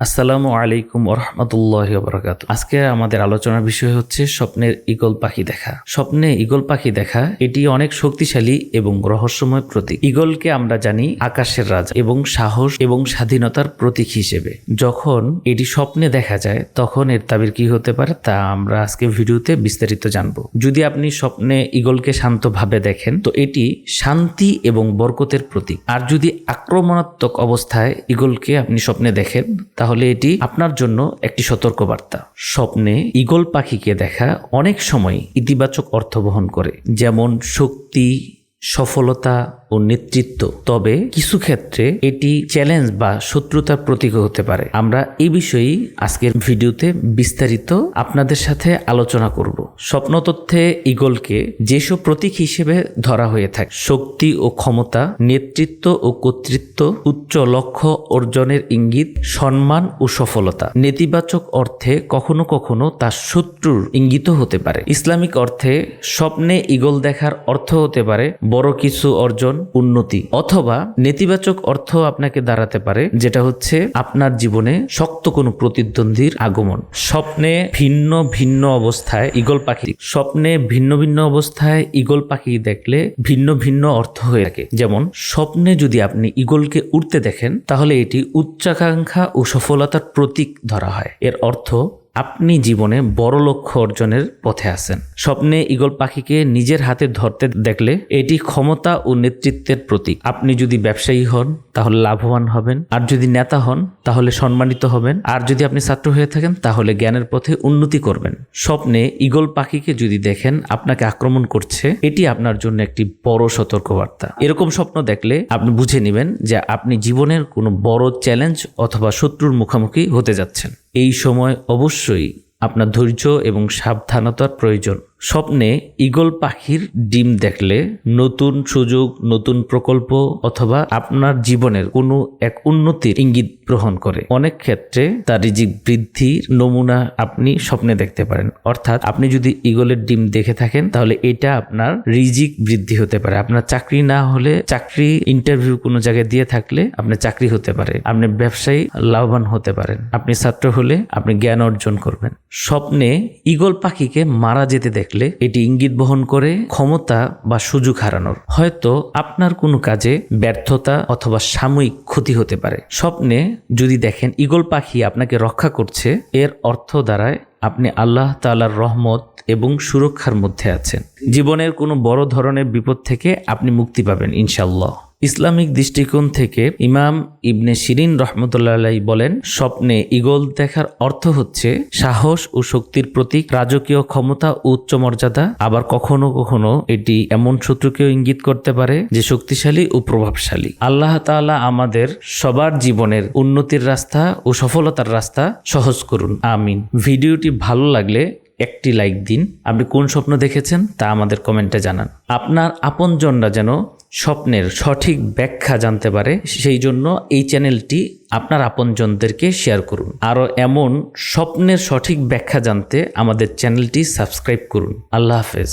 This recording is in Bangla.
আসসালামু আলাইকুম ওরহমতুল্লাহ বরকাত আজকে আমাদের আলোচনার বিষয় হচ্ছে স্বপ্নের ইগল পাখি দেখা। স্বপ্নে ইগল পাখি দেখা, এটি অনেক শক্তিশালী এবং রহস্যময় প্রতীক। ইগলকে আমরা জানি আকাশের রাজা এবং সাহস এবং স্বাধীনতার প্রতীক হিসেবে। যখন এটি স্বপ্নে দেখা যায়, তখন এর তাবির কি হতে পারে তা আমরা আজকে ভিডিওতে বিস্তারিত জানব। যদি আপনি স্বপ্নে ইগলকে শান্তভাবে দেখেন, তো এটি শান্তি এবং বরকতের প্রতীক। আর যদি আক্রমণাত্মক অবস্থায় ইগলকে আপনি স্বপ্নে দেখেন তাহলে এটি আপনার জন্য একটি সতর্কবার্তা। স্বপ্নে ইগল পাখিকে দেখা অনেক সময় ইতিবাচক অর্থ বহন করে, যেমন শক্তি, সফলতা ও নেতৃত্ব। তবে কিছু ক্ষেত্রে এটি চ্যালেঞ্জ বা শত্রুতার প্রতীক হতে পারে। আমরা এই বিষয়েই আজকের ভিডিওতে বিস্তারিত আপনাদের সাথে আলোচনা করব। স্বপ্ন তথ্যে ইগলকে যেসব প্রতীক হিসেবে ধরা হয়ে থাকে, শক্তি ও ক্ষমতা, নেতৃত্ব ও কর্তৃত্ব, উচ্চ লক্ষ্য অর্জনের ইঙ্গিত, সম্মান ও সফলতা। নেতিবাচক অর্থে কখনো কখনো তার শত্রুর ইঙ্গিত হতে পারে। ইসলামিক অর্থে স্বপ্নে ইগল দেখার অর্থ হতে পারে বড় কিছু অর্জন, উন্নতি, অথবা নেতিবাচক অর্থ আপনাকে দাঁড়াতে পারে, যেটা হচ্ছে আপনার জীবনে শক্ত কোনো প্রতিদ্বন্দ্বীর আগমন। স্বপ্নে ভিন্ন ভিন্ন অবস্থায় ইগল পাখি। স্বপ্নে ভিন্ন ভিন্ন অবস্থায় ইগল পাখি দেখলে ভিন্ন ভিন্ন অর্থ হয়ে থাকে। যেমন, স্বপ্নে যদি আপনি ইগলকে উড়তে দেখেন, তাহলে এটি উচ্চাকাঙ্ক্ষা ও সফলতার প্রতীক ধরা হয়। এর অর্থ আপনি জীবনে বড় লক্ষ্য অর্জনের পথে আছেন। স্বপ্নে ইগল পাখিকে নিজের হাতে ধরতে দেখলে এটি ক্ষমতা ও নেতৃত্বের প্রতীক। আপনি যদি ব্যবসায়ী হন, তাহলে লাভবান হবেন। আর যদি নেতা হন, তাহলে সম্মানিত হবেন। আর যদি আপনি ছাত্র হয়ে থাকেন, তাহলে জ্ঞানের পথে উন্নতি করবেন। স্বপ্নে ইগল পাখিকে যদি দেখেন, আপনাকে আক্রমণ করছে, এটি আপনার জন্য একটি বড় সতর্কবার্তা। এরকম স্বপ্ন দেখলে আপনি বুঝে নেবেন যে আপনি জীবনের কোনো বড় চ্যালেঞ্জ অথবা শত্রুর মুখোমুখি হতে যাচ্ছেন। এই সময় অবশ্যই আপনার ধৈর্য এবং সাবধানতার প্রয়োজন। স্বপ্নে ইগল পাখির ডিম দেখলে নতুন সুযোগ, নতুন প্রকল্প অথবা আপনার জীবনের কোনো এক উন্নতির ইঙ্গিত গ্রহণ করে। অনেক ক্ষেত্রে তার রিজিক বৃদ্ধির নমুনা আপনি স্বপ্নে দেখতে পারেন। অর্থাৎ আপনি যদি ইগলের ডিম দেখে থাকেন, তাহলে এটা আপনার রিজিক বৃদ্ধি হতে পারে। আপনার চাকরি না হলে চাকরি ইন্টারভিউ কোনো জায়গায় দিয়ে থাকলে আপনার চাকরি হতে পারে। আপনি ব্যবসায়ী লাভবান হতে পারেন। আপনি ছাত্র হলে আপনি জ্ঞান অর্জন করবেন। স্বপ্নে ইগল পাখিকে মারা যেতে দেখলে এটি ইঙ্গিত বহন করে ক্ষমতা বা সুযোগ হারানোর। হয়তো আপনার কোনো কাজে ব্যর্থতা অথবা সাময়িক ক্ষতি হতে পারে। স্বপ্নে যদি দেখেন ইগল পাখি আপনাকে রক্ষা করছে, এর অর্থ দ্বারায় আপনি আল্লাহ তালার রহমত এবং সুরক্ষার মধ্যে আছেন। জীবনের কোনো বড় ধরনের বিপদ থেকে আপনি মুক্তি পাবেন ইনশাল্লাহ ইসলামিক দৃষ্টিকোণ থেকে ইমাম ইবনে শিরিন রহমতুল্লাহ বলেন, স্বপ্নে ইগল দেখার অর্থ হচ্ছে সাহস ও শক্তির প্রতীক, রাজকীয় ক্ষমতা ও উচ্চ মর্যাদা আবার কখনো কখনো এটি এমন শত্রুকেও ইঙ্গিত করতে পারে যে শক্তিশালী ও প্রভাবশালী। আল্লাহ তাআলা আমাদের সবার জীবনের উন্নতির রাস্তা ও সফলতার রাস্তা সহজ করুন। আমিন। ভিডিওটি ভালো লাগলে একটি লাইক দিন। আপনি কোন স্বপ্ন দেখেছেন তা আমাদের কমেন্টে জানান। আপনার আপনজনরা যেন স্বপ্নের সঠিক ব্যাখ্যা জানতে পারে, সেই জন্য এই চ্যানেলটি আপনার আপনজনদেরকে শেয়ার করুন। আরও এমন স্বপ্নের সঠিক ব্যাখ্যা জানতে আমাদের চ্যানেলটি সাবস্ক্রাইব করুন। আল্লাহ হাফেজ।